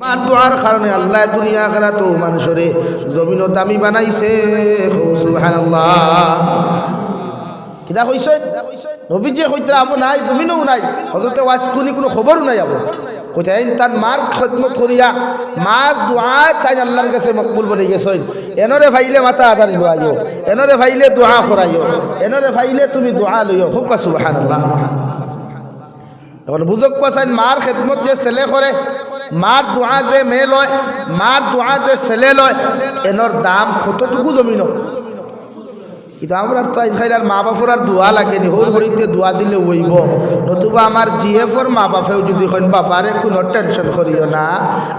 আমার দোয়ার কারণে আল্লাহ দুনিয়া খেলা তো মানুষরে জমিন দামি বানাইছে। কিতা কইছে? নবীজি কইতে আবো নাই, জমিনও নাই। হজরতে ওয়াজ কোনি কোনো খবরও নাই আবো। আইন তার মার খদমত করিয়া, মার দোয়া তাই আল্লাহর কাছে মকবুল বলে গেছেন এনরে ভাইলে মাথা আধারি লোয়াইও এনরে ভাইলে দোয়া করাইও, এনরে ভাইলে তুমি দোয়া লইও। খুব সুবহানাল্লাহ। এখন বুঝক পাচ্ছেন মার খেদমত যে ছেলে করে মার দোয়া যে মেয়ে লয় মার দোয়া যে ছেলে লয় এনর দাম কতটুকু জমিন কিন্তু আমরা তো আর মা বাপর আর দোয়া লাগেনি হোর হরিতে দোয়া দিলে হইব নতুবা আমার জিএফর মা বাপেও যদি কইন বাবারে কোনো টেনশন করিও না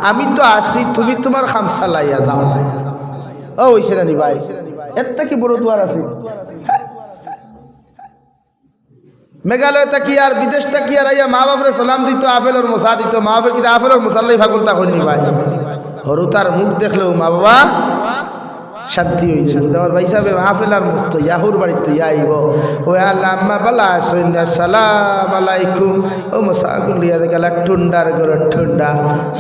আমি তো আসি তুমি তোমার খাম চালাইয়া দাও ও হইছে না নি ভাই? এর কি বড় দোয়ার আছে মেঘালয় থাকি আর বিদেশ থাকি আর, আইয়া মা বাপরে সালাম দিত আফেলর মশা দিত মা বাপে কিন্তু আফেলর মশাল্লাই ফাগুলতা করিনি ভাই। হরু তার মুখ দেখলেও মা বাবা শান্তি হয়ে যাবে তোমার ভাই সাহেব আফেল আর মস্ত ইয়াহুর বাড়িতে আইব। ও আল্লাহ, আম্মা বালা, সৈন্য, সালাম আলাইকুম। ও মশাগুলিয়া গেলা ঠুন্ডার ঘর ঠুন্ডা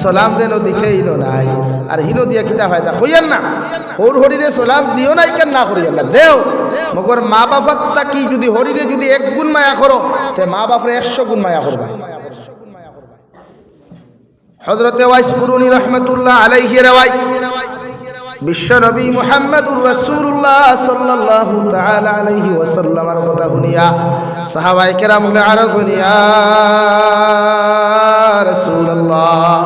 সালাম দেন দিতেই নাই। আর হিনো দিয়া কিতা ফায়দা হইয়ান না। ওর হরিরে সালাম দিও নাই কেন না করিয়ান না? দেও। মগর মা বাবার তাকি যদি হরিরে যদি এক গুণ মায়া করো, তে মা বাপরে একশো গুণ মায়া করবা হজরতে ওয়াইস কুরুনি রহমতুল্লাহ আলাইহি রেওয়াই বিশ্ব নবী মুহাম্মদুর রাসূলুল্লাহ সাল্লাল্লাহু তাআলা আলাইহি ওয়াসাল্লামের কথা শুনিয়া সাহাবায়ে কেরাম বলে, আর শুনিয়া রাসূলুল্লাহ,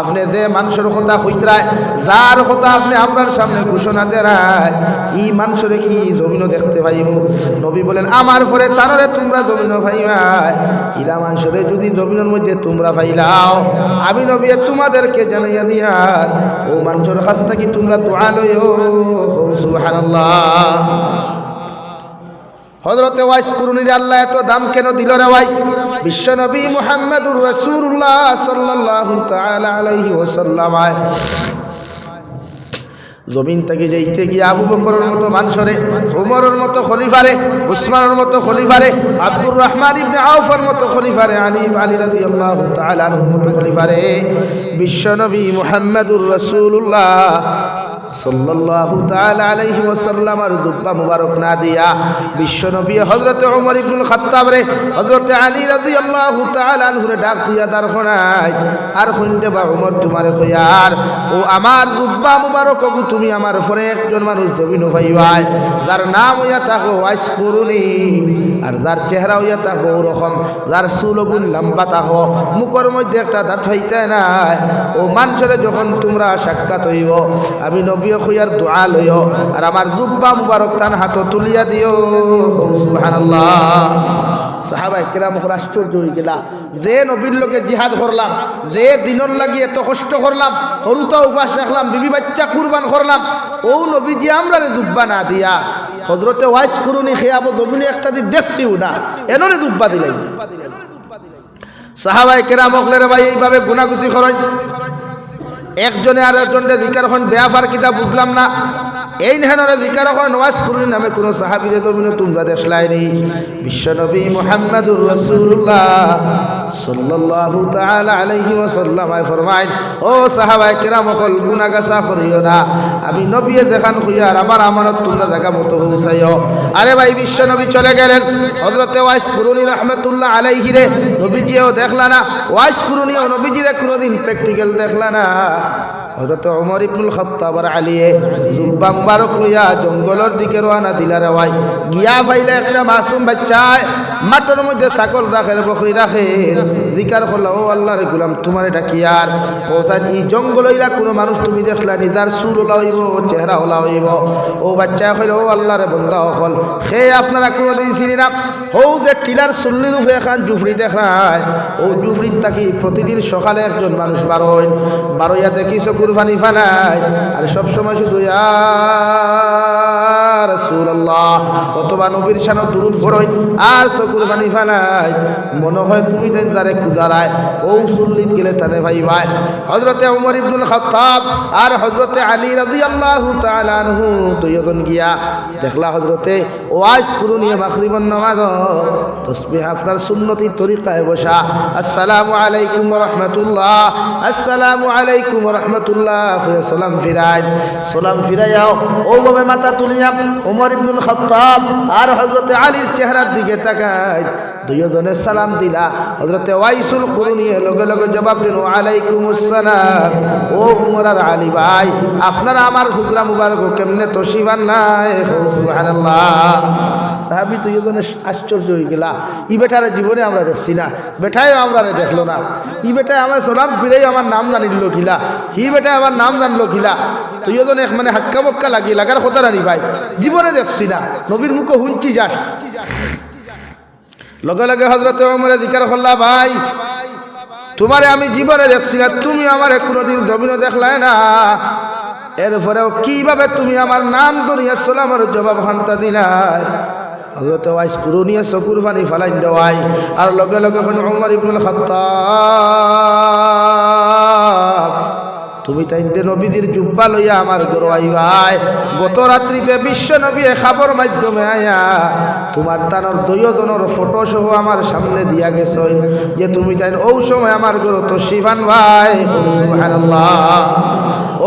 আপনি দে মানুষের কথা কইতরায়, যার কথা আপনি আমরার সামনে ঘোষণা দেরায় ই মানুষের কি জমিনও দেখতে পাইব? নবী বলেন, আমার পরে তানরে তোমরা জমিনও পাইবাই। ইরা মানুষরে যদি জমিনের মধ্যে তোমরা পাইলাও, আমি নবী তোমাদেরকে জানাইয়া দিয়ার ও মানুষের কাছ থেকে তোমরা দোয়া লইও। সুবহানাল্লাহ। হজরতে ওয়াইস কুরুনির আল্লাহ এত দাম কেন দিল রে ভাই? বিশ্ব নবী মুহাম্মদুর রাসূলুল্লাহ সাল্লাল্লাহু তাআলা আলাইহি ওয়াসাল্লাম জমিন থেকে যাইতে গিয়ে আবু বকরের মতো মানুষরে, উমরের মতো খলিফারে, উসমানের মতো খলিফারে, আব্দুর রহমান ইবনে আউফের মতো খলিফারে, আলী আলী রাদিয়াল্লাহু তাআলা আনহুর মতো খলিফারে, বিশ্বনবী মুহাম্মদুর রাসূলুল্লাহ সাল্লাল্লাহু তাআলা আলাইহি ওয়াসাল্লামের জুব্বা মুবারক না দিয়া বিশ্বনবী হযরত ওমর ইবনুল খাত্তাব রে হযরত আলী রাদিয়াল্লাহু তাআলা আনহুরে ডাক দিয়া দারখনায় আর খুনতে বা ওমর তোমারে কইয়ার ও আমার জুব্বা মুবারক গু তুমি আমার পরে একজন মানুষ জমিন ভাইবাই যার নাম হইয়া থাকো ওয়াইস করুনি আর যার চেহারা হইয়া থাকো ওরকম যার চুলগুন লম্বা থাকো মুখের মধ্যে একটা দাঁত হইতে নাই, ও মানুষরে যখন তোমরা সাক্ষাৎ হইব, আমি নবী খুইয়ার দোয়া লইও। আর আমার জুব্বা মুবারক তান হাত তুলিয়া দিও। সুবহানাল্লাহ। সাহাবা একরাম আশ্চর্য হয়ে গেলা। যে নবীর লোকে জিহাদ করলাম, যে দিনর লাগি এত কষ্ট করলাম হরুতা উপাস রাখলাম, বিবি বাচ্চা কুরবান করলাম, ও নবীজি আমরা রে দুব্বা না দিয়া হজরতে ওয়াইস করুনি খেয়াব জমিনে একটা দিন দেখছিও না, এনরে দুব্বা দিলাই সাহাবাই কেরাম ভাই এইভাবে গুনাগুছি খরচ একজনে আর একজনের দিকার এখন বেয়াফার কিতা বুঝলাম না। এই নেহানরে দিকার এখন ওয়াজ করুন নামে কোনো সাহাবিরে তুমি তোমরা দেখলাই নেই। বিশ্বনবী মুহাম্মদুর রাসূলুল্লাহ সাল্লাল্লাহু তাআলা আলাইহি ওয়াসাল্লাম আই ফরমাইন, ও সাহাবায়ে কেরাম সকল গুনাহগাছা করিও না। আমি নবীয়ে দেখান খুইয়ার আমার আমানত তোমরা দেখা মতো পৌঁছাইও আরে ভাই, বিশ্বনবী চলে গেলেন। হযরতে ওয়াইস কুরুনি রাহমাতুল্লাহ আলাইহি রে, নবীজিও দেখলা না। ওয়াইস কুরুনি ও নবীজিরে কোনোদিন প্র্যাকটিক্যাল দেখলা না। হযরত ওমর ইবনুল খাত্তাব আর আলিয়ে জুব্বা মুবারক লইয়া জঙ্গলের দিকে রওনা দিলা রওয়াই গিয়া পাইলে একটা মাসুম বাচ্চায় মাঠের মধ্যে ছাগল রাখে বকরি রাখে। জিকার করলা ও আল্লাহর গুলাম, তোমার এটা কি আর? কোসান ই জঙ্গল হইলা কোনো মানুষ তুমি দেখলা নি, যার সুর ওলা হইব চেহারা ওলা হইব, ও বাচ্চা কইল ও আল্লাহরে বন্ধা হল সে আপনারা কোনোদিন চিনি না ও যে টিলার চল্লির উপরে এখন জুফরি দেখায়, ও জুফরির তাকি প্রতিদিন সকালে একজন মানুষ বারোয় বারোইয়া দেখি চকুর পানি ফানায় আর সবসময় শুধু রাসূলুল্লাহ, অথবা নবীর শানো দুরুদ পড়ই আর চকুর পানি ফালাই মনে হয় তুমি তাই তারে কুদারায় ও সুল্লিত গেলে তারে ভাই ভাই। হজরতে উমর ইবনুল খাত্তাব আর হজরতে আলী রাদিয়াল্লাহু তাআলা আনহু দুইজন গিয়া দেখলা হজরতে ওয়াজ কুরুনিয়ে মাগরিবন নামাজ। তসবিহ আপনার সুন্নতি তরিকায় বসা। আসসালামু আলাইকুম রাহমাতুল্লাহ। আসসালামু আলাইকুম রাহমাতুল্লাহ। সালাম ফিরাই সালাম ফিরাইয়াও ওভাবে মাথা তুলিয়া। ওমর ইবনুল খাত্তাব আর হজরতে আলীর চেহারার দিকে তাকায়। দুইজনে সালাম দিলা। হজরতে ওয়াইসুল কুরুনিয়ে লগে লগে জবাব দিল আলাইকুম আসসালাম। ও উমর আর আলী ভাই, আপনারা আমার হুজরা মুবারক কেমনে তসিবান নাই? সুবহানাল্লাহ। সাহাবি দুইজনে আশ্চর্য হয়ে গেলা। ই বেটারে জীবনে আমরা দেখছি না বেটাইও আমরা রে দেখল না। ই বেটায় আমার সালাম ফিরেই আমার নাম জানিল খিলা হি বেটায় আমার নাম জানলো খিলা দুইজন এক মানে হাক্কা বক্কা লাগি লাগার কথা রানি ভাই। জীবনে দেখছি না, নবীর মুখে হুঞ্চি যাস। লগে লগে হজরত ওমরে জিকার করলা, ভাই, তোমারে আমি জীবনে দেখছি না, তুমি আমার কোনোদিন জমিনও দেখলাই না। এরপরেও কীভাবে তুমি আমার নাম ধরিয়া আমার জবাব খান্তা দিলাই? আর লগে লগে কোন উমর ইবনুল খাত্তাব। তুমি তাইতে নবীদের জুব্বা লইয়া আমার গরু আইবাই। গত রাত্রিতে বিশ্ব নবী খাবর মাধ্যমে আয়া। তোমার তানোর দৈয়জনের ফটো সহ আমার সামনে দিয়া গেছ যে তুমি তাই ও সময় আমার গরু তো শিবান ভাই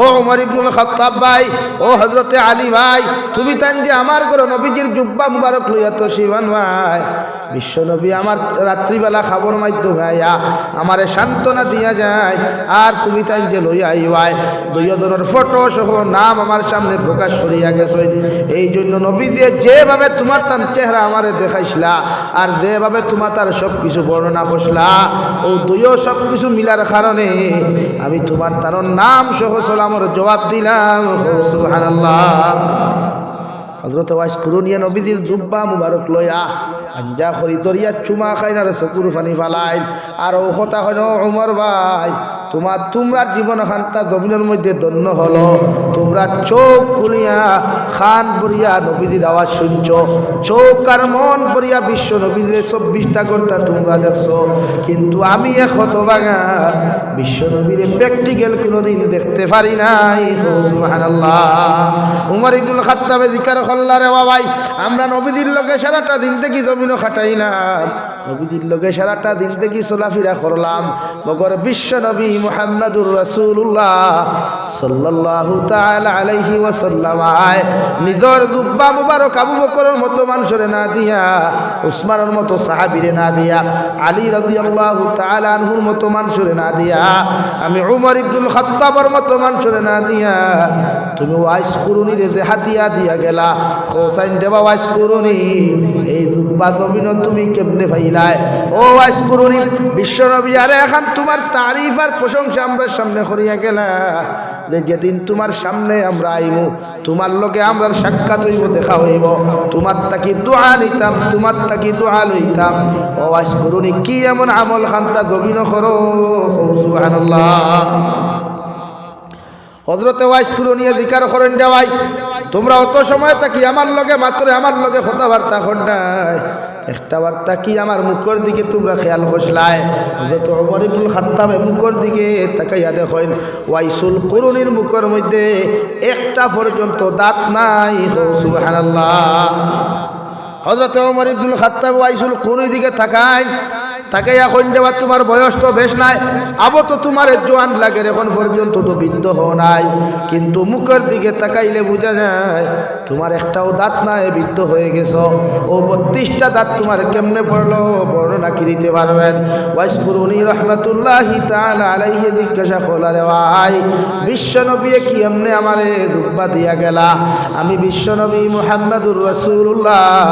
ও উমর ইবনুল খাত্তাব ভাই, ও হজরতে আলী ভাই, তুমি তাই যে আমার গরু নবীজির জুব্বা মুবারক লইয়া তো শিবান ভাই। বিশ্ব নবী আমার রাত্রিবেলা খাবর মাধ্যমে আয়া আমারে সান্ত্বনা দিয়া যায়, আর তুমি তাই যে লইয়া আইবাই দুইজনের ফটো সহ নাম আমার সামনে প্রকাশ করিয়া গেছে। এই জন্য নবী দিয়ে যেভাবে তোমার তার চেহারা আমারে দেখাইছিলা, আর যেভাবে তোমার তার সব কিছু বর্ণনা করছিলা, ও দুইও সব কিছু মিলার কারণে আমি তোমার তার নাম সহ সালামর জবাব দিলাম। হজরত ওয়াইস কুরুনিয়া নবীদের জুব্বা মুবারক লয়া আঞ্জা খরি দরিয়া চুমা খাইনার চকুর পানি ফালাই আর ও কথা হয় ভাই। তোমার তোমরা জীবন খান্তা জমিনের মধ্যে ধন্য হলো। তোমরা চোখ খুলিয়া খান পড়িয়া নবীদের আওয়াজ শুনছ। চোখ আর মন পড়িয়া বিশ্ব নবীদের চব্বিশটা ঘণ্টা তোমরা দেখছ। কিন্তু আমি এক বাগা বিশ্ব নবীর প্র্যাকটিক্যাল কোনোদিন দেখতে পারি নাই। উমর ইবনুল খাত্তাবে জিকার করলা রে বাবাই, আমরা নবীদের লোকে সারাটা দিন থেকে জমিনও খাটাইলাম। নবীদের লোকে সারাটা দিন থেকে চলাফেরা করলাম। মগর বিশ্ব নবী মুহাম্মাদুর রাসূলুল্লাহ সাল্লাল্লাহু তাআলা আলাইহি ওয়াসাল্লাম আয়। নিজর দুব্বা মুবারক আবু বকরের মতো মানুষরে না দিয়া, উসমানের মতো সাহাবীরে না দিয়া, আলী রাদিয়াল্লাহু তাআলা আনহুর মতো মানুষরে না দিয়া, আমি উমর ইবনুল খাত্তাবের মতো মানুষরে না দিয়া তুমি ওয়াইস করুনি রে যে হাতিয়া দিয়া গেলা। হোসাইন দেবা ওয়াইস করুনি। এই দুব্বা জমিন তুমি কেমনে পাইলাই? ও ওয়াইস করুনি, বিশ্বনবী, আরে এখন তোমার তারিফ আর প্রশংসা আমরা সামনে করিয়া গেলা। যে যেদিন তোমার সামনে আমরা আইমু, তোমার লোকে আমরা সাক্ষাৎ হইব, দেখা হইব। তোমার তাকি দোয়া নিতাম, তোমার তাকি দোয়া লইতাম। ও ওয়াইস করুনি, কি এমন আমল খান্তা জমিন করো? সুবহানাল্লাহ। হজরতে ওয়াইস নিয়ে জিকার করেন যাওয়াই। তোমরা অত সময় থাকি আমার লগে, মাত্র আমার লগে কথাবার্তা ঘটায় একটা বার্তা কি আমার মুখের দিকে তোমরা খেয়াল খসলায় হজরত অমর ইবুল খাত্তাবে মুখের দিকে তাকাইয়া দেখেন, ওয়াইসুল করুনির মুখের মধ্যে একটা পর্যন্ত দাঁত নাই সুবহানাল্লাহ। হজরত অমর ইবুল খাত্তাব ওয়াইসুল করুনির দিকে তাকায় তাকে এখন দেওয়া তোমার বয়স তো বেশ নাই, আবো তো তোমার জোয়ান লাগে এখন পর্যন্ত তো বৃদ্ধ হো নাই। কিন্তু মুখের দিকে তাকাইলে বোঝা যায়, তোমার একটাও দাঁত নাই, বৃদ্ধ হয়ে গেছ। ও বত্রিশটা দাঁত তোমার কেমনে পড়ল, বর্ণনা কি দিতে পারবেন? ওয়াইস করুনি রহমতুল্লাহ আলাইহে, জিজ্ঞাসা খোলা রেওয়াই বিশ্বনবী কি এমনি আমারে দুব্বা দিয়া গেলা? আমি বিশ্বনবী মুহাম্মদুর রসুল্লাহ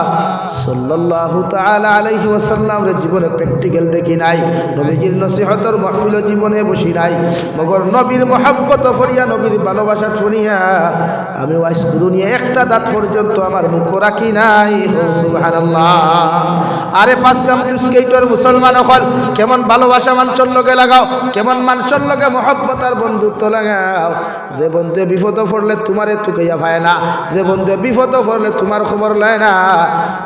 সাল্লাহ তালা আলাইহি ওয়াসাল্লাম জীবনে প্র্যাকটিক মেডিকেল দেখি নাই। নবীজির নসিহতর মহফিল জীবনে বসি নাই। মগর নবীর মহাব্বত ফরিয়া নবীর ভালোবাসা শুনিয়া আমি ওয়াইস গুরু নিয়ে একটা দাঁত পর্যন্ত আমার মুখ রাখি নাই। আরে পাঁচ স্কেটর মুসলমান হল? কেমন ভালোবাসা মানুষের লগে লাগাও? কেমন মানুষের লগে মহব্বত আর বন্ধুত্ব লাগাও? যে বন্ধু বিপদ পড়লে তোমারে তুকাইয়া ভাই না। যে বন্ধু বিপদ পড়লে তোমার খবর লয় না।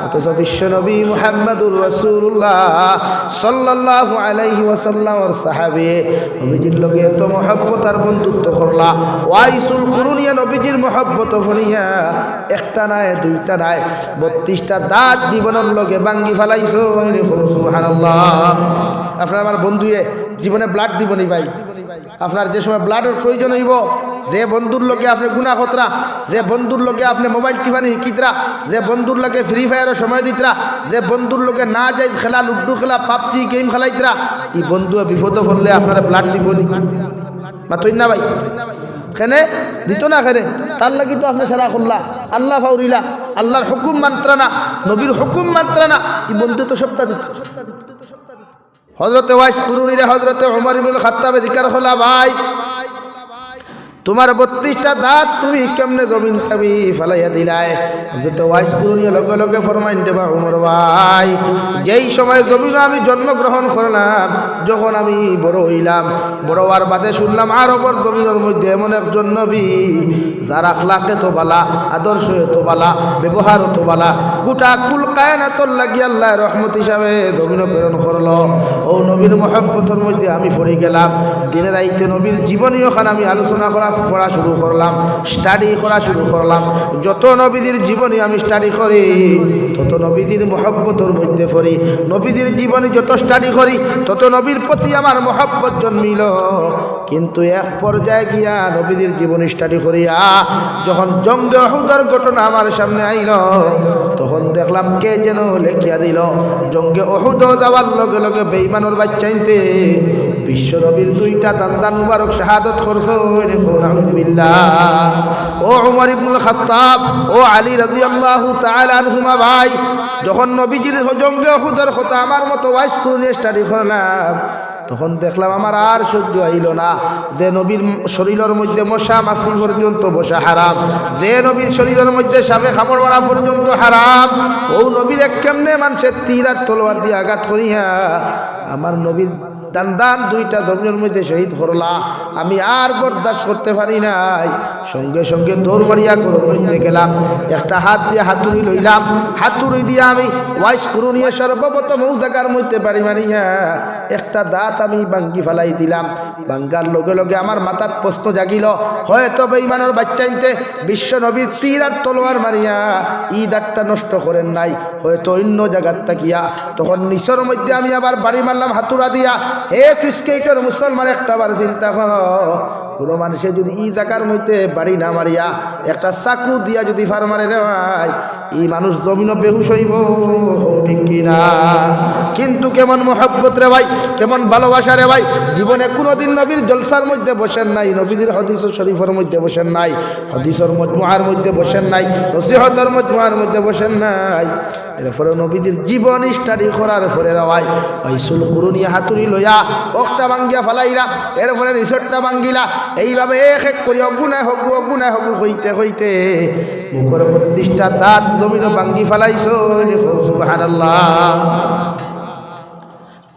অথচ বিশ্ব নবী মুহাম্মদুর রাসূলুল্লাহ সাল্লাল্লাহু আলাইহি ওয়াসাল্লামর সাহাবী নবীজির লগে এত মহব্বত আর বন্ধুত্ব করলা। ওয়াইসুল কুরুনিয়া, নবীজির মহব্বত ভনিয়া একটা নাই, দুইটা নাই, বত্রিশটা দাঁত জীবনের লগে বাঙ্গি ফেলাইছো। সুবহানাল্লাহ। আপনার আমার বন্ধুয়ে জীবনে ব্লাড দিবনি ভাই। আপনার যে সময় ব্লাডের প্রয়োজন হইব, যে বন্ধুর লোকে আপনি গুণা খতরা যে বন্ধুর লোকে আপনি মোবাইল টিপানি শিকিতরা যে বন্ধুর লোকে ফ্রি ফায়ারের সময় দিতরা, যে বন্ধুর লোকে না যাই খেলা, লুডু খেলা পাবজি গেম খেলাইতরা, এই বন্ধু বিপদ করলে আপনারা ব্লাড দিবনি। মাথই না ভাই? কেনে দিত না কেনে তার লাগি তো আপনি সারা করলা আল্লাহ ফাউরিলা। আল্লাহর হুকুম মান্ত্রানা নবীর হুকুম মান্ত্রানা এই বন্ধু তো সপ্তাহ দিত। হজরতে ওয়াইস কুরুনিরে হজরতে ওমর ইবুল খাত্তাবে দিকার হলা ভাই। তোমার বত্রিশটা দাঁত তুমি কেমনে জমিন কাবি ফেলাইয়া দিলাই? হজরতে ওয়াইস কুরুনিয়ে লগে লগে ফরমাইন, দেবা উমর ভাই, যেই সময় জমিন আমি জন্মগ্রহণ করলাম, যখন আমি বড় হইলাম, বড় হওয়ার বাদে শুনলাম আর ওপর জমিনের মধ্যে এমন একজন নবী, যার আখলাকে তো বালা আদর্শ তো বালা ব্যবহার তো বালা, গোটা কুল কায়নাতর লাগি আল্লাহ রহমত হিসাবে জমিন প্রেরণ করল। ও নবীর মহব্বতের মধ্যে আমি পড়ে গেলাম। দিনের আইতে নবীর জীবনী ওখানে আমি আলোচনা করা পড়া শুরু করলাম স্টাডি করা শুরু করলাম। যত নবীদের জীবনী আমি স্টাডি করি, তত নবীদের মহব্বতের মধ্যে পড়ি। নবীদের জীবনী যত স্টাডি করি, তত নবীর প্রতি আমার মহব্বত জন্মিল। কিন্তু এক পর্যায়ে গিয়া নবীদের জীবন স্টাডি করিয়া, যখন জঙ্গে অহুদার ঘটনা আমার সামনে আইল তখন দেখলাম কে যেন লেখিয়া দিল, জঙ্গে অহুদ যাওয়ার লগে লগে বেইমানোর বাচ্চাইতে বিশ্ব নবীর দুইটা দান্দান মুবারক শাহাদত করছ ও উমর ইবনুল খাত্তাব, ও আলী রাদিয়াল্লাহু তাআলা আনহুমা ভাই, যখন নবীজির জঙ্গে অহুদের কথা আমার মতো ওয়াইস করে স্টাডি করলাম তখন দেখলাম আমার আর সহ্য আইল না। যে নবীর শরীরের মধ্যে মশা মাসি পর্যন্ত বসা হারাম। যে নবীর শরীরের মধ্যে সাবে খামড় মারা পর্যন্ত হারাম। ও নবীর এক কেমনে মানুষের তীর আর তলোয়ার দিয়ে আঘাত করিয়া আমার নবীর দান দান দুইটা জমিনের মধ্যে শহীদ হরলা আমি আর বরদাস্ত করতে পারি নাই। সঙ্গে সঙ্গে দৌড় মারিয়া গরুর মধ্যে গেলাম। একটা হাত দিয়ে হাতুড়ি লইলাম। হাতুড়ি দিয়ে আমি ওয়াইস করু নিয়ে সর্বপ্রথম জায়গার মধ্যে বাড়ি মারিয়া একটা দাঁত আমি বাঙ্গি ফেলাই দিলাম। বাঙ্গার লগে লগে আমার মাথার প্রশ্ন জাগিল। হয়তো বেইমানের বাচ্চাইতে বিশ্ব নবীর তীর আর তলোয়ার মারিয়া ই দাঁতটা নষ্ট করেন নাই। হয়তো অন্য জায়গার তাকিয়া তখন নিচর মধ্যে আমি আবার বাড়ি মারলাম হাতুড়া দিয়া। হে ক্রিস্কেটের মুসলমান, একটা বার চিন্তা কর। কোনো মানুষে যদি ই জায়গার মধ্যে বাড়ি না মারিয়া একটা চাকু দিয়া যদি ফার মারে রে ভাই এই মানুষ জমিন বেহুশ হইব, ঠিক কিনা? কিন্তু কেমন মহাব্বত রে ভাই, কেমন ভালোবাসা রে ভাই, জীবনে কোনোদিন নবীর জলসার মধ্যে বসেন নাই নবীদের হদিস শরীফের মধ্যে বসেন নাই, হদিসর মজমুহার মধ্যে বসেন নাই, নসিহতর মজমুহার মধ্যে বসেন নাই। এরপরে নবীদের জীবন স্টাডি করার পরে রাওয়াই ওইসুল কুরুনিয়া হাতুড়ি লইয়া একটা ভাঙ্গিয়া ফেলাইলা, এরপরে রিসোর্টটা ভাঙ্গিলা, এইভাবে এক এক করি অগুনায় হগু অগুনায় হগু হইতে হইতে মুখর বত্রিশটা দাঁত জমিন ভাঙ্গি ফেলাইছ, সুবহানাল্লাহ।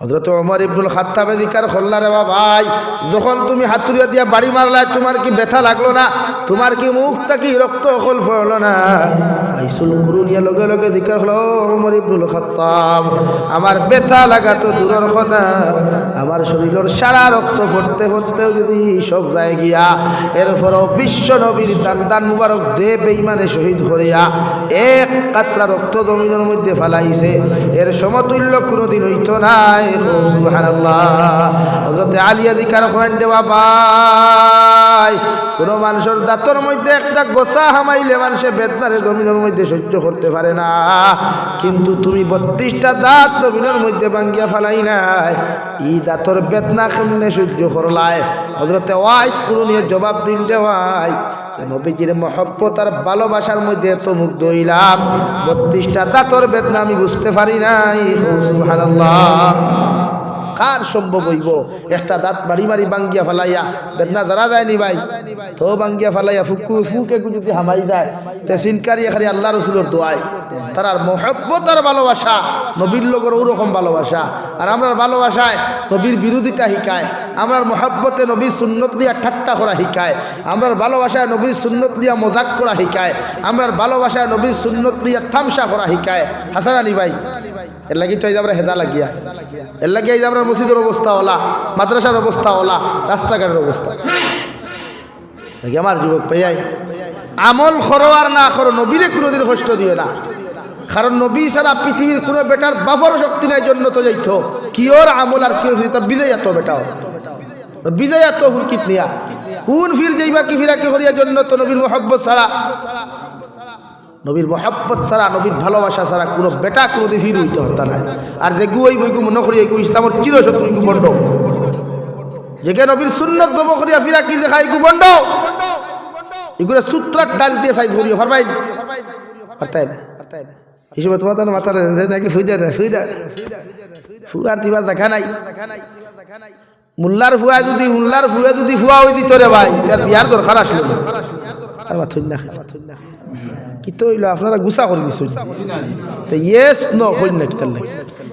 হজরত ওমর ইবনুল খাত্তাবে দিকার খোল্লা রে ভাই, যখন তুমি হাতুড়িয়া দিয়া বাড়ি মারলা, তোমার কি ব্যথা লাগল না? তোমার কি মুখটা কি রক্ত অকল পড়ল না? আইসুল লগে লগে দিকার হলো ওমর ইবনুল খাত্তাব, আমার ব্যথা লাগা তো দূরের কথা। আমার শরীরের সারা রক্ত পড়তে পড়তেও যদি সব যায় গিয়া, এরপরও বিশ্ব নবীর দান দান মুবারক দে বেইমানে শহীদ করিয়া, এক কাতরা রক্ত জমিনের মধ্যে ফেলাইছে। এর সমতুল্য কোনোদিন হইতো নাই। কোনো মধ্যে একটা বেদনারে মধ্যে সহ্য করতে পারে না। কিন্তু তুমি বত্রিশটা দাঁত জমিনের মধ্যে ভাঙ্গিয়া ফেলাই নাই। ই দাঁতর বেদনা কেমনে সহ্য করলায়? হজরতে ওয়াইস নিয়ে জবাব দিন দেওয়াই নবীজির মহব্বত আর ভালোবাসার মধ্যে এত মুগ্ধ হইলাম। বত্রিশটা দাঁতর বেদনা আমি বুঝতে পারি নাই। কার সম্ভব হইব? একটা দাঁত বাড়ি মারি বাঙ্গিয়া ফেলাইয়া। বেদনা ধরা যায়নি ভাই? তো বাঙ্গিয়া ফেলাইয়া ফুকু ফুকে যদি হামাই যায়। তে সিনকারি এখানে আল্লাহ রসুলের দোয়াই তার মহব্বত আর ভালোবাসা, নবীর লোকের ওরকম ভালোবাসা। আর আমরার ভালোবাসায় নবীর বিরোধিতা শিকায় আমরার মহব্বতে নবীর সুন্নত লিয়া ঠাট্টা করা শিকায় আমরার ভালোবাসায় নবীর সুন্নত লিয়া মজাক করা শিকায় আমরার ভালোবাসায় নবীর সুন্নত লিয়া থামসা করা শিকায় হাসান আলী ভাই। এর লাগি তো আমরা হেদা লাগিয়া। এর লাগে এই যে আমরা মসজিদের অবস্থা হলা মাদ্রাসার অবস্থা হলা রাস্তাঘাটের অবস্থা। নাকি আমার যুবক ভাইয়াই, আমল করো আর না করো, নবীরে কোনোদিন কষ্ট দিও না। কারণ নবী ছাড়া পৃথিবীর কোনো বেটার বাফর শক্তি নাই, জন্য তো যাইতো। কিওর আমল আর কিওর ফির বিজয় এত বেটাও। বিজয় এত হুরকিত নিয়া। কোন ফির যাইবা কি ফিরা কি করিয়া, জন্য তো নবীর মোহাব্বত ছাড়া। নবীর মহাব্বত ছাড়া, নবীর ভালোবাসা ছাড়া কোনো বেটা কোনোদিন ফির হইতে হতা নাই আর দেখু ওই বইকু মনে করি এইকু ইসলামর চিরশত্রু ইকু বন্ড যেকে নবীর সুন্নত জব করিয়া ফিরা, কি দেখা ইকু বন্ড এগুলো সূত্রার ডাল দিয়ে সাইজ করিও ফারবাই পারতাই না? হিসেবে তোমার তো মাথার নাকি ফুই দেয় ফুই দেয় ফুয়ার দিবার দেখা নাই। মুল্লার ফুয়া যদি, মুল্লার ফুয়া যদি ফুয়া হই দিত রে ভাই, তার বিয়ার দরকার আসলো না। না। কি তো হইল আপনারা গুছা করে দিছ তো ইয়েস ন হইল না কিতার লাগে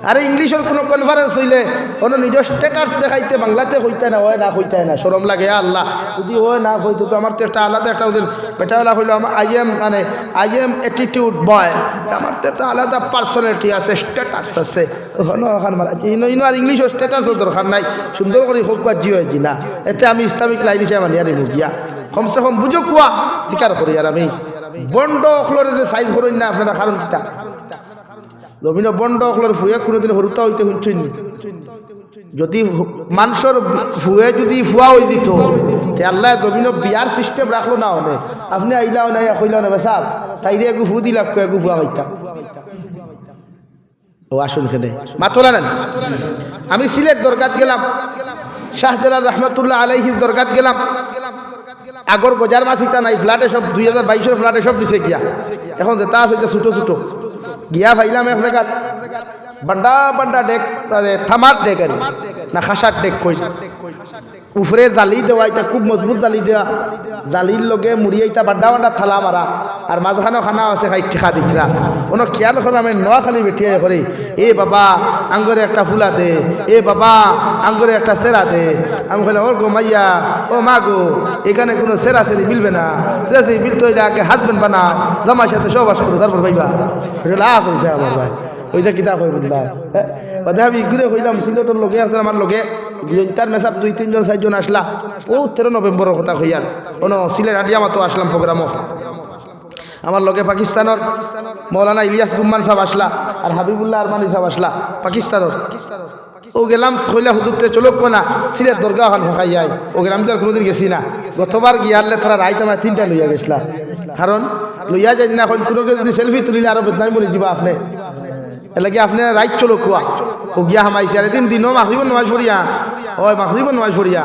আরে ইংলিশের কোনো কনফারেন্স হইলে কোনো নিজের স্ট্যাটাস দেখাইতে বাংলাতে হইতে না, হয় না হইতে না সরম লাগে আল্লাহ। যদি হয় না হইতো তো আমার তো একটা আলাদা একটা ওদের বেটাওয়ালা হইল আমার আই এম মানে আই এম অ্যাটিটিউড বয় আমার তো একটা আলাদা পার্সোনালিটি আছে স্ট্যাটাস আছে। ইনো আর ইংলিশের দরকার নাই। সুন্দর করে হোক বা জি জি না এতে আমি ইসলামিক লাইন হিসেবে মানি আর গিয়া কমসে কম বুঝো কুয়া ধিকার করি আর আমি। বন্ড অখলরে যে সাইজ করেন না, আপনারা কারণ কিতা রবীন্দ্র বন্ড অখলর ফুয়ে কোনোদিন হরুতা হইতে শুনছেন যদি মানুষের ফুয়ে যদি ফুয়া হয়ে দিত আল্লাহ রবীন্দ্র বিয়ার সিস্টেম রাখল না অনেক আপনি আইলাও নাই কইলাও না বেসাব তাই দিয়ে একু ফু দিলাম একু ফুয়া হইতাম ও, আসুন খেলে মাতলা নেন। আমি সিলেট দরগাত গেলাম। শাহজালাল রহমতুল্লাহ আলাইহির দরগাত গেলাম। আগর গজার মাছ ইতা নাই, ফ্ল্যাটে সব দুই হাজার বাইশের ফ্ল্যাটে সব দিছে গিয়া। এখন তা আছে ছোট ছোট। গিয়া ভাইলাম এক জায়গাত। বান্ডা বান্ডা ডেক থামার ডেক আর না খাসার ডেক কই উফরে জালি দেওয়া এটা খুব মজবুত জালি দেওয়া। জালির লগে মুড়িয়ে এটা বান্ডা বান্ডা থালা মারা আর মাঝখানে খানা আছে, খাই ঠেকা দিতরা কোনো খেয়াল করে আমি নোয়া খালি বেঠিয়ে করে এ বাবা আঙ্গরে একটা ফুলা দে। এ বাবা আঙ্গরে একটা সেরা দে। আমি বলে ওর গো মাইয়া ও মা গো এখানে কোনো সেরা সেরি মিলবে না। সেরা সেরি মিলতে হইলে আগে হাজবেন্ড বানাও জামার সাথে সবাস করো তারপর ভাইবা লা করেছে আমার ভাই। ওইটা কিতা কই বুঝলাম বাদে আমি ঘুরে হইলাম সিলেটের লোকে আসলে আমার লোকে তার মেসাব দুই, তিনজন চারজন আসলা। ও তেরো নভেম্বরের কথা হইয়ার কোনো সিলেট আডিয়া মাতো আসলাম প্রোগ্রামও আমার লগে পাকিস্তানের মৌলানা ইলিয়াস গুম্মান সাহেব আসলা আর হাবিবুল্লাহ আরমানি সাহেব আসলা পাকিস্তানের ও গেলাম কইলা হুজুরতে চলক না সিলেট দরগা ওখান ঢাকাই যায় ও গেলাম তো কোনোদিন গেছি না। গতবার গিয়ারলে তারা রাইত আমার তিনটা লইয়া গেছিলা। কারণ, লইয়া যাই না, এখন কোনো যদি সেলফি তুলিলে আরও বদনামি বলে দিবা আপনি। এলাকি আপনি রাইত চলো কুয়া ও গিয়া হামাইছে আর এদিন দিনও মাখরিব নমাজ ফরিয়া ওই মাখরিব নমাজ ফরিয়া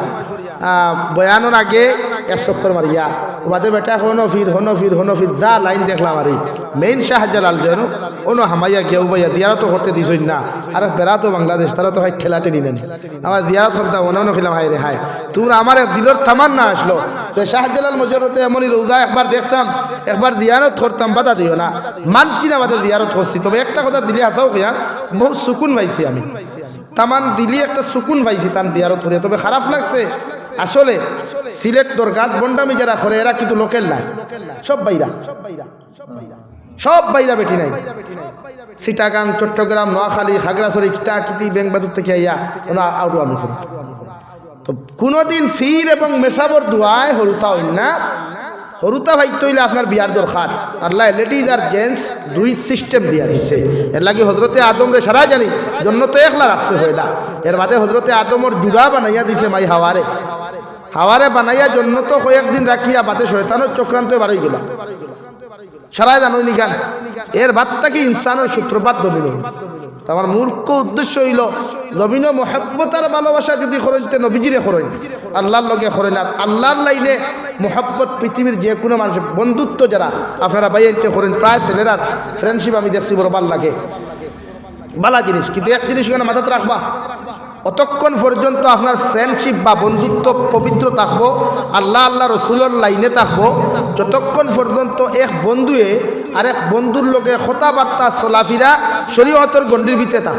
বয়ানোর আগে এক মারিয়া বাদে বেটা, হনো ফির হনো ফির হনো ফির, যা লাইন দেখলাম আর। মেইন শাহজালাল যেন ono হামাইয়া গিয়া, উবাইয়া দিয়ারত করতে দিছই না। আর বেড়া তো বাংলাদেশ, তারা তো হয় ঠেলাটে নিলেন আমার দিয়ারত করতাম অন্য খেলাম হাই রে হায়। তুমি আমার দিলর থামান না আসলো। যে শাহজালাল মজরতে এমনই রোজা একবার দেখতাম, একবার দিয়ারত করতাম, বাধা দিও না। মানছি না বাদে দিয়ারত করছি, তবে একটা কথা দিলে আসাও কিয়া, বহুত সুকুন পাইছি আমি। তামান দিলি একটা সুকুন পাইছি তান দিয়ারত করিয়া তবে খারাপ লাগছে। আসলে সিলেট দরগাত বন্ডামি যারা করে, এরা কিন্তু লোকের না। সব বাইরা। সব বাইরা বেটি নাই। সিটাগাং চট্টগ্রাম, নোয়াখালী, খাগড়াছড়ি কিতা কিতি বেংবাদুর থেকে আইয়া ওনা আউটু আমি করি। তো কোনোদিন ফির এবং মেসাবর দোয়ায় হরুতা হইল না। হরুতা ভাই তৈলে আপনার বিয়ার দরকার। আল্লাহ লেডিজ আর জেন্টস দুই সিস্টেম দিয়া দিছে। এর লাগে হজরতে আদম রে সারা জানি, জন্য তো একলা রাখছে হইলা এর বাদে হজরতে আদমর জুড়া বানাইয়া দিছে মাই হাওয়ারে। হাওয়ারে বানাইয়া জন্য তো কয়েকদিন রাখিয়া বাদে শয়তানোর চক্রান্ত বাড়ি গেল সারাই জানো নিগান। এর বাদটা কি ইনসানের সূত্রপাত দলিল আমার মূর্খ উদ্দেশ্য হইল, জমিন মহাব্বতার ভালোবাসা যদি খরচ নবীজিরে খরচ। আল্লাহর লগে খরচ আর আল্লাহর লাইনে মহাব্বত পৃথিবীর যে কোনো মানুষের বন্ধুত্ব যারা, আপনারা বাইতে করেন প্রায় ছেলেরা ফ্রেন্ডশিপ আমি দেখছি বড় ভালো লাগে। বালা জিনিস, কিন্তু এক জিনিস মাথাতে রাখবা? অতক্ষণ পর্যন্ত আপনার ফ্রেন্ডশিপ বা বন্ধুত্ব পবিত্র থাকব, আল্লাহ আল্লাহ রসুলের লাইনে থাকব, যতক্ষণ পর্যন্ত এক বন্ধুয়ে আর এক বন্ধুর লোকে কথাবার্তা চলাফিরা শরীয়তর গণ্ডির ভিতরে থাক।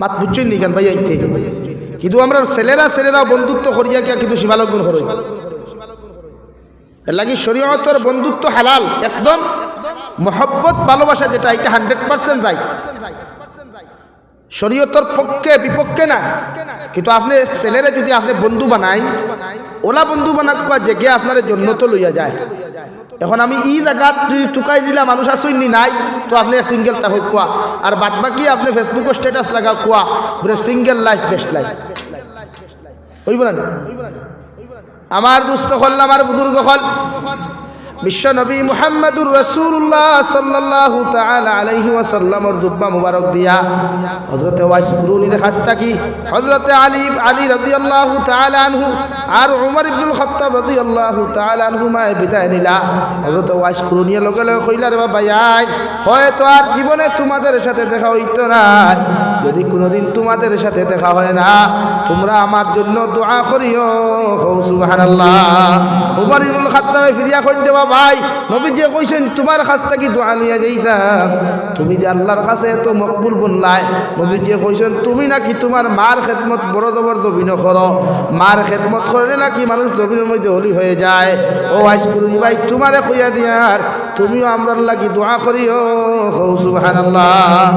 মাত বুঝছেন নি কেন ভাই আইতে? কিন্তু আমরা ছেলেরা ছেলেরা বন্ধুত্ব করিয়া গিয়া কিন্তু সীমালগ্ন করি এর লাগি শরীয়তর বন্ধুত্ব হালাল, একদম। মহব্বত, ভালোবাসা যেটা, এটা হান্ড্রেড পার্সেন্ট রাইট শরীয়তর পক্ষে, বিপক্ষে না। কিন্তু আপনি ছেলেরে যদি আপনি বন্ধু বানাই, ওলা বন্ধু বানাক কোয়া জেগে আপনার জন্য তো লইয়া যায়। এখন আমি ই জায়গাত যদি টুকাই দিলা, মানুষ আসইনি নাই, তো আপনি সিঙ্গেল তাহ কোয়া আর বাদ বাকি আপনি ফেসবুকে স্ট্যাটাস লাগা কোয়া বলে সিঙ্গেল লাইফ বেস্ট লাইফ হইব না আমার দুস্থ হল, আমার বুজুর্গ হল। বিশ্ব নবী মুহাম্মদুর রসুল্লাহ সাল্লাহ তাআলা আলাইহি ওয়াসাল্লামর দুব্বা মুবারক দিয়া, হযরতে ওয়াইস কুরুনির খাস্তা কি? হযরতে আলী আলী রাদিয়াল্লাহু তাআলা আনহু আর উমর ইবনুল খাত্তাব রাদিয়াল্লাহু তাআলা আনহু মা বিদায় নিলা। হযরতে ওয়াইস কুরুনির লগে লগে কইলা, রে বাবা আইন হয়তো আর জীবনে তোমাদের সাথে দেখা হইতো না। যদি কোনোদিন তোমাদের সাথে দেখা হয় না, তোমরা আমার জন্য দোয়া করিও। সুবহানাল্লাহ। উমর ইবনুল খাত্তাবে ফিরিয়া কইন দেবা ভাই নবী যে কইছেন, তোমার কাছ থেকে দোয়া লইয়া যাইতাম। তুমি যে আল্লাহর কাছে এত মকবুল বনলাই নবী যে কইছেন, তুমি নাকি তোমার মার খেদমত বড় জবর দবিন করো? মার খেদমত করলে নাকি মানুষ দবিনের মধ্যে হলি হয়ে যায়? ও আইসকুল ভাই, তোমারে কইয়া দিয়ার, তুমিও আমরার লাগি দোয়া করিও। সুবহানাল্লাহ।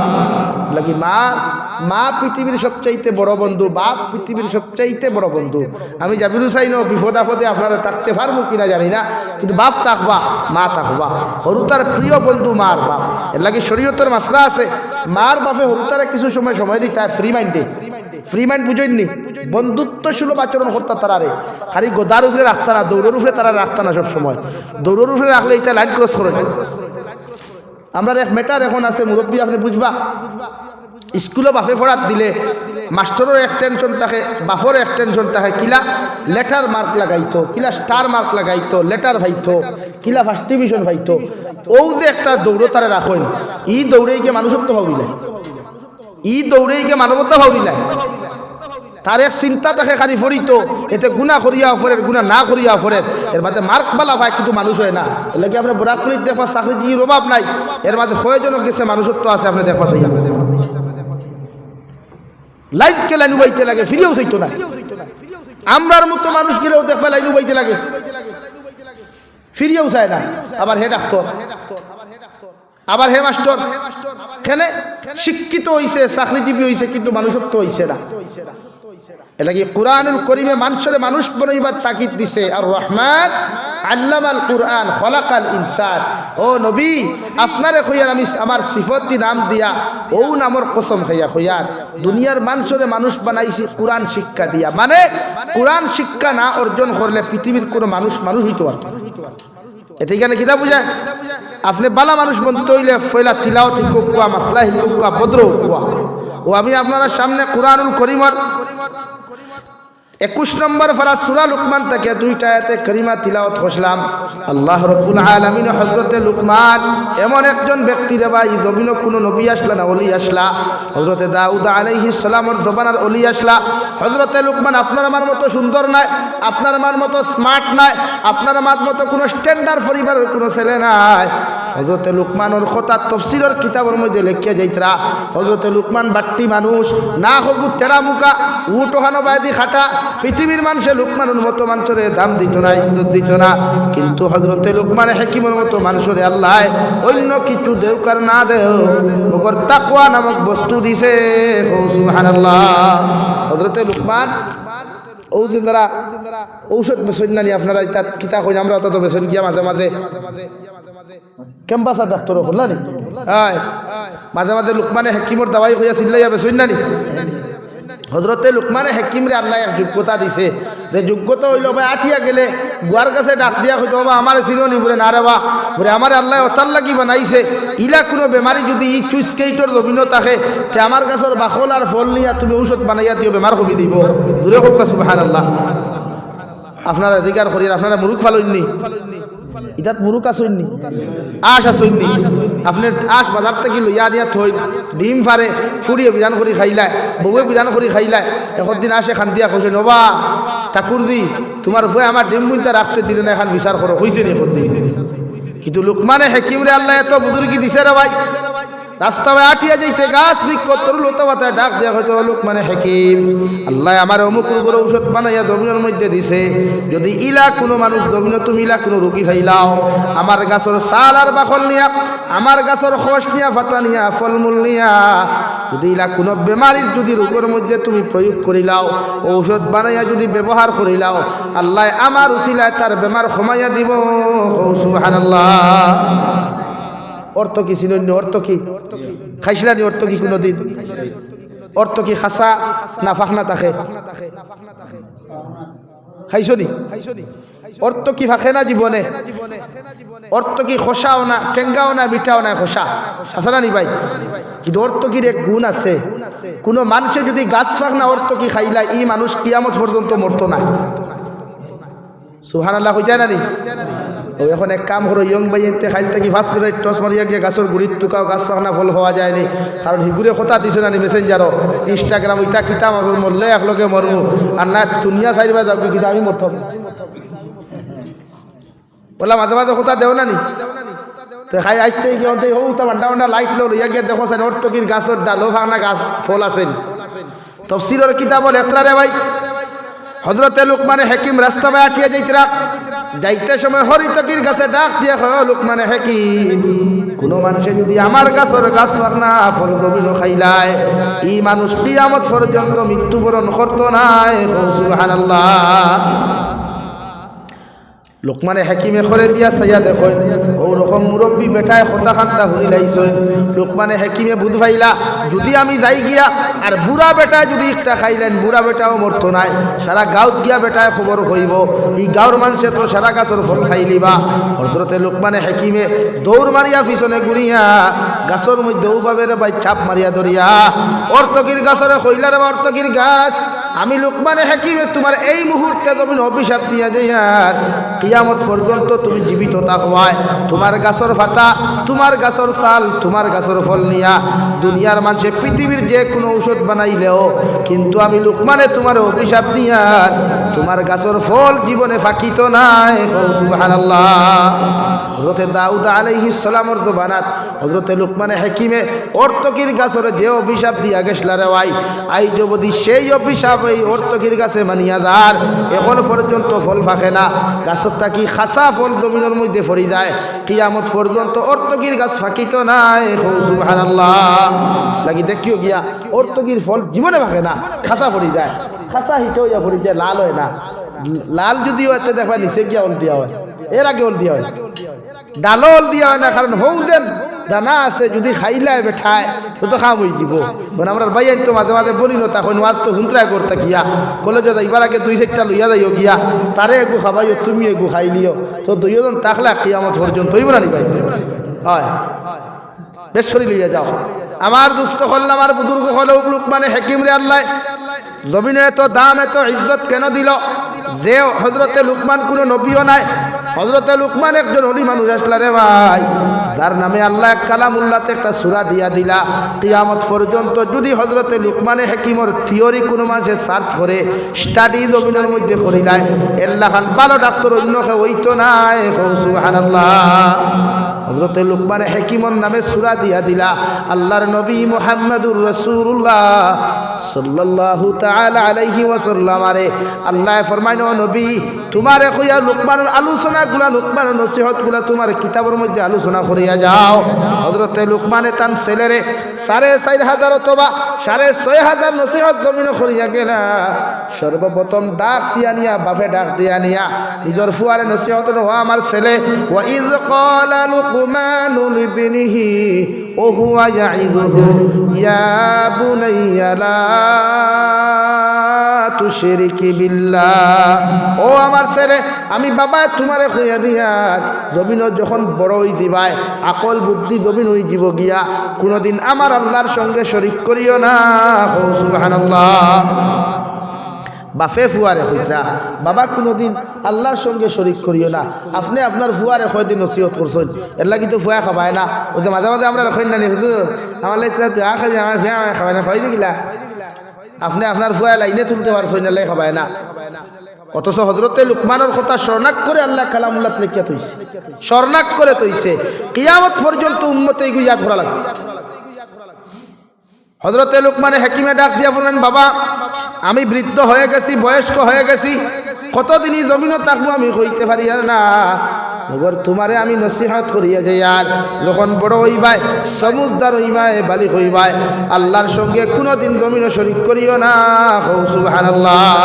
লাগি মা মা পৃথিবীর সবচাইতে বড় বন্ধু, বাপ পৃথিবীর সবচাইতে বড় বন্ধু। আমি জাবিরু চাই না বিপদ আপদে আপনারা থাকতে পারব কিনা জানি না, কিন্তু বাপ থাকবা, মা থাকবা। হরুতার প্রিয় বন্ধু মার বাপ। এর লাগে শরীয়তের মাসলা আছে, মার বাপে হরুতারে কিছু সময় সময় দিই তাই ফ্রি মাইন্ডে ফ্রি মাইন্ড বুঝেননি বন্ধুত্ব সুলভ আচরণ করতে তারা রে খালি গোদার উপরে রাখতা না, দৌড়ের উপরে তারা রাখতা না সব সময়। দৌড়ের উপরে রাখলে এটা লাইন ক্রস করে। আমরা এক মেটার এখন আছে, মুরব্বী আপনি বুঝবা? স্কুলে বাপে পড়াত দিলে মাস্টারের এক টেনশন থাকে, বাপর এক টেনশন থাকে, কিলা লেটার মার্ক লাগাইতো, কিলা স্টার মার্ক লাগাইতো লেটার ভাইতো কিলা ফার্স্ট ডিভিশন ভাইতো ও যে একটা দৌড় তারা রাখেন ই দৌড়েই গিয়ে মানুষত্ব ভাবিলাই ই দৌড়েই গিয়ে মানবতা ভাবিলাই তার এক চিন্তা দেখে খালি ফরিত এতে গুণা করিয়া ফরের গুণা না করিয়া ফরের এর মাঝে মার্ক বালা ভাই কিন্তু মানুষ হয় না। এলাকি আপনার বরাকলিত দেখবা চাকরি দিয়ে অভাব নাই এর মাঝে কয়জনক গেছে মানুষত্ব আছে, আপনি দেখবা চাই লাইনকে লাইন উবাইতে লাগে, ফিরেও চাইতো না। আমরার মতো মানুষ গেলেও দেখবা লাইন উবাইতে লাগে। ফিরিয়েও চায় না। আবার হে ডাক্তার, আবার হে মাস্টার। শিক্ষিত হইছে, চাকরিজীবী হইছে, কিন্তু মানুষত্ব হইছে না। এটা কি কোরআনুল করিমে মানুষের মানুষ বনাইবার তাকিদ দিছে? আর রহমান আল্লামাল কোরআন, খলাকাল ইনসান। ও নবী, আপনারে কইয়ার আমি আমার সিফতি নাম দিয়া, ও নামর কসম খাইয়া কইয়ার। দুনিয়ার মানুষরে মানুষ বানাইছি, কোরআন শিক্ষা দিয়া। মানে কোরআন শিক্ষা না অর্জন করলে পৃথিবীর কোনো মানুষ মানুষ হইতে পারত। এতে এখানে কিতা বুঝায়? আপনি বালা মানুষ বন্ধু হইলে ফয়লা তিলাও হিকুক কুয়া মাসলা হিকুক কুয়া ভদ্র কুয়া ও আমি আপনারা সামনে কোরআনুল করিমর একুশ নম্বর ফারা সুরা লুকমান থেকে দুইটা এতে করিমা তিলাওত করলাম আল্লাহ রব্বুল আলমিন হজরতে লুকমান এমন একজন ব্যক্তি রে ভাই জমিন কোনো নবী আসলা না অলি আসলা। হজরতে দাউদ আলাইহি সালামর জবানার অলি আসলা। হজরতে লুকমান আপনার আমার মতো সুন্দর নাই, আপনার আমার মতো স্মার্ট নাই, আপনার আমার মতো কোনো স্ট্যান্ডার্ড পরিবারের কোনো ছেলে নাই। হজরতে লুকমানোর কথা তফসিলের কিতাবের মধ্যে লেখিয়া যাইতরা হজরতে লুকমান বাট্টি মানুষ, না হবু তেরা মুখা উট বায়দি খাটা পৃথিবীর মানুষে লুকমানের মতো মানুষের দাম দিত না, ইজ্জত দিত না। কিন্তু হজরতে লুকমান হেকিমের মতো মানুষের আল্লাহ অন্য কিছু দেউকার না দেও তাকুয়া নামক বস্তু দিছে। হজরতে লুকমান ঔষধ বেসন ডাক্তার নি মাঝে মাঝে। লোকমানে হেকিমর দাবাই হইয়া চিল্লাইয়া নানি হজরতে লুকমানে হেকিমরে আল্লাহ এক যোগ্যতা দিছে। যে যোগ্যতা হইল ভাই আঠিয়া গেলে গুয়ার কাছে ডাক দিয়া হইতো বাবা, আমার ছিল নি বলে, না রে বা বলে, আমার আল্লাহ অতার লাগি বানাইছে। ইলা কোনো বেমারি যদি ই চুইসকেইটর দবিন থাকে তে আমার গাছের বাকল আর ফল নিয়া তুমি ঔষধ বানাইয়া দিও বেমার কমি দিব। দূরে হোক সুবাহান আল্লাহ আপনারা অধিকার করি আপনারা মুরুখ ফালইননি। ইতাত মুরুকা আসইননি আশ আসইননি আপনি আশ বাজার থেকে লইয়া দিয়া থই ডিম ফারে ফুরিয়ে বিধান করে খাইলায় বউয়ে বিধান করে খাইলায় এখন দিন আসে খান দিয়া কইছে নবা, ঠাকুর দি তোমার ভয় আমার ডিম বুঝতে রাখতে দিলে না, এখন বিচার করো হইছে নি এখন কিন্তু লোকমানে হেকিম রে আল্লাহ এত বুজুর্গি দিছে রে ভাই। রাস্তায় আটিয়া যাইতে, গাছ বৃক্ষ তরু লতা পাতায় ডাক দেওয়া হয়তো লোক মানে হেকিম। আল্লাহ আমার অমুক রোগের ঔষধ বানাইয়া জমিনের মধ্যে দিছে। যদি ইলা কোনো মানুষ জমিন তুমি ইলা কোনো রুগী ফাইলাও আমার গাছের সাল আর বাকল নিয়া, আমার গাছের খস নিয়া ফাতা নিয়া, ফলমূল নিয়া, যদি ইলা কোনো বেমারির যদি রোগের মধ্যে তুমি প্রয়োগ করিলাও, ঔষধ বানাইয়া যদি ব্যবহার করিলাও, আল্লাহ আমার উচিলায় তার বেমার কমাইয়া দিব। সুবহানাল্লাহ। অর্থ কি চিনন্য অর্থ কি? খাইছিলানি অর্থ কি কোনোদিন? অর্থ কি খাসা না ফাখনা থাকে খাইছনি? অর্থ কি ফাঁকে না জীবনে অর্থ কি খসাও না টেঙ্গাও না, মিঠাও না খসা আছে না নি ভাই? কিন্তু অর্থ কির এক গুণ আছে? কোনো মানুষে যদি গাছ ফাঁক না অর্থ কি খাইলা, ই মানুষ কিয়ামত পর্যন্ত মরতো না। সুহান আল্লাহ যায় না নি? ও এখন এক কাম করো, ইয়ং ভাই এতে খাইল থেকে ফার্স্ট করে টস মারিয়া গিয়ে গাছের গুড়ির টুকাও গাছ পাখনা ফল হওয়া যায়নি কারণ হিগুরে কথা দিছে না মেসেঞ্জারও ইনস্টাগ্রাম ইটা কিতা মাসুর মরলে একলগে মরমু আর না দুনিয়া চাইবা যাও কিন্তু আমি মরতাম বললা মাঝে মাঝে কথা দেও না নি? তো খাই আসতে গিয়ে অন্তে ও তা বান্ডা বান্ডা লাইট লো ইয়া গিয়ে দেখো সেন অর্থকির গাছের ডালো ভাঙনা গাছ, ফল আছেন তফসিলের কিতাবল এত্রা রে ভাই। হজরতে লোকমানে হেকিম রাস্তা বাই আটিয়া যাইতরা। যাইতে সময় হরিতকির গাছে ডাক দিয়ে হয় লোকমানে হেকিম, কোন মানুষে যদি আমার গাছর গাছ না ফল জমিন খাইলায় ই মানুষ কিয়ামত পর্যন্ত মৃত্যুবরণ করতো নাই। সুবহানাল্লাহ। লোকমানে হাকিমে করে দিয়া সাইয়া দেখেন। ও রকম মুরব্বী বেটায় হতা খান্তা হলি লাইছেন। লোকমানে হাকিমে বুধ ভাইলা, যদি আমি যাই গিয়া, আর বুড়া বেটায় যদি একটা খাইলেন বুড়া বেটাও মরত নাই। সারা গাঁত গিয়া বেটায় খবর হইব। ই গাঁর মানুষে তো সারা গাছের ফল খাইলিবা হজরতে লোকমানে হাকিমে দৌড় মারিয়া পিছনে ঘুরিয়া গাছের মধ্যে উবাবের বাই চাপ মারিয়া ধরিয়া অর্তকির গাছের কইলার অর্তকির গাছ। আমি লোকমানে হাকিমে তোমার এই মুহূর্তে তুমি অভিশাপ দিয়া যাইয়ার কিয়ামত পর্যন্ত তুমি জীবিত থাকবায় তোমার গাছর ফাতা তোমার গাছর সাল তোমার গাছর ফল নিয়া দুনিয়ার মানুষে পৃথিবীর যে কোনো ঔষধ বানাইলেও, কিন্তু আমি লোকমানে তোমার অভিশাপ দিয়ার তোমার গাছর ফল জীবনে ফাঁকিত নাই। হজরতে দাউদ আলাইহিস সালামর দোবানাত হজরতে লোকমানে হাকিমে অর্তকির গাছর যে অভিশাপ দিয়া গেছলা রে ভাই আই যবদি সেই অভিশাপ এই অর্তকির গাছে মানিয়া দার। এখন পর্যন্ত ফল ফাঁকে না। গাছের তাকি খাসা ফল জমিনের মধ্যে ফরি যায়। কিয়ামত পর্যন্ত অর্তকির গাছ ফাঁকিত নাই। দেখিও গিয়া অর্তকির ফল জীবনে ফাঁকে না। খাসা ফরি যায়। খাসা হিট হইয়া ফরি যায়, লাল হয় না। লাল যদিও এতে দেখবা নিচে গিয়া ওল দিয়া হয়। এর আগে ওল দিয়া হয়। ডালো ওল দিয়া হয় না, কারণ হৌ দেন দানা আছে, যদি খাইলায় বেঠায় তো তো খাম হয়ে যাব মানে আমরা ভাই তো মাঝে মাঝে বলি না, তখন ওয়ার তো হুন্ত্রায় করতে গিয়া। কলেজে যাইবার আগে দুই চারটা লইয়া যাইও গিয়া। তারে একগু খাবাইও, তুমি একগু খাই লিও। তো দুইজন তাকলে কিয়ামত পর্যন্ত হইব না নি ভাই? হয়। বেশ সরি লইয়া যাও। আমার দুষ্ট হল, আমার বুজুর্গ হল লোক মানে হেকিম রে আল্লাহ। জমিনে এত দাম, এত ইজ্জত কেন দিল? যে হজরতে লুকমান কোনো নবীও নাই। হজরতে লুকমান একজন হরি মানুষ আসলা রে ভাই। তার নামে আল্লাহ এক কালামুল্লাতে একটা সুরা দিয়া দিলা। কিয়ামত পর্যন্ত যদি হজরতে লুকমানে হেকিমর থিওরি কোনো মাঝে সার্চ করে, স্টাডি জমিনের মধ্যে করি নাই খান ভালো ডাক্তার অন্য কেউ হইতো নাই সুবহানাল্লাহ। হজরতে লুকমানে হেকিমর নামে সুরা দিয়া দিলা, আল্লাহর নবী মোহাম্মদুর রসুল্লাহ তাআলা আলাইহি ওয়াসাল্লাম আরে, আল্লাহ ফরমাইন নবী, তোমার কইয়া লুকমানের আলোচনাগুলা, লুকমানের নসিহতগুলা তোমার কিতাবের মধ্যে আলোচনা করিয়া যাও। হজরতে লুকমানে তান ছেলেরে সাড়ে চার হাজার অথবা সাড়ে ছয় হাজার নসিহত জমিন করিয়া গেলা। সর্বপ্রথম ডাক দিয়া নিয়া, বাপে ডাক দিয়া নিয়া, নিজের ফুয়ারে নসিহত ও আমার ছেলে। লুকমান لقمان لابنه وهو يعظه يا بني لا তুশরিকি বিল্লাহ ও আমার ছেলে আমি বাবা তোমারে কইয়া দিয়ার জমিন যখন বড় হই দিবাই আকল বুদ্ধি জমিন হই যাব গিয়া কোনদিন আমার আল্লাহর সঙ্গে শরিক করিও না হো সুবহানাল্লাহ বাফে ফুয়ারে হইতা বাবা, কোনোদিন আল্লাহর সঙ্গে শরিক করিও না। আপনি আপনার ফুয়ারে কয়দিন নসিহত করছেন? এর লাগি তো ফুয়া খাবায় না। ওই যে মাঝে মাঝে আমরা রখাই না হুজুর। আমার লাগে দোয়া খাই আমার ফুয়া আমায় খাবায় না। খাই দিলা আপনি আপনার ফুয়া লাইনে তুলতে পারছেন না লাই খাবায় না। অথচ হজরতে লুকমানের কথা স্বর্ণাক করে আল্লাহ কালামুল্লাহ লেখিয়া তৈছে স্বর্ণাক করে তৈছে কিয়ামত পর্যন্ত উন্মতে এগুলো ইয়াদ করা লাগবে। হজরতে লুকমানে হেকিমে ডাক দিয়া বললেন, বাবা, আমি বৃদ্ধ হয়ে গেছি, বয়স্ক হয়ে গেছি, কতদিনই জমিনও থাকব আমি হইতে পারি আর না। মগর তোমারে আমি নসিহত করিয়া যাই আর যখন বড় হইবাই সমুদ্র হইমায় বালি হইবাই আল্লাহর সঙ্গে কোনোদিন জমিনও শরিক করিও না। হৌ সুবহানাল্লাহ।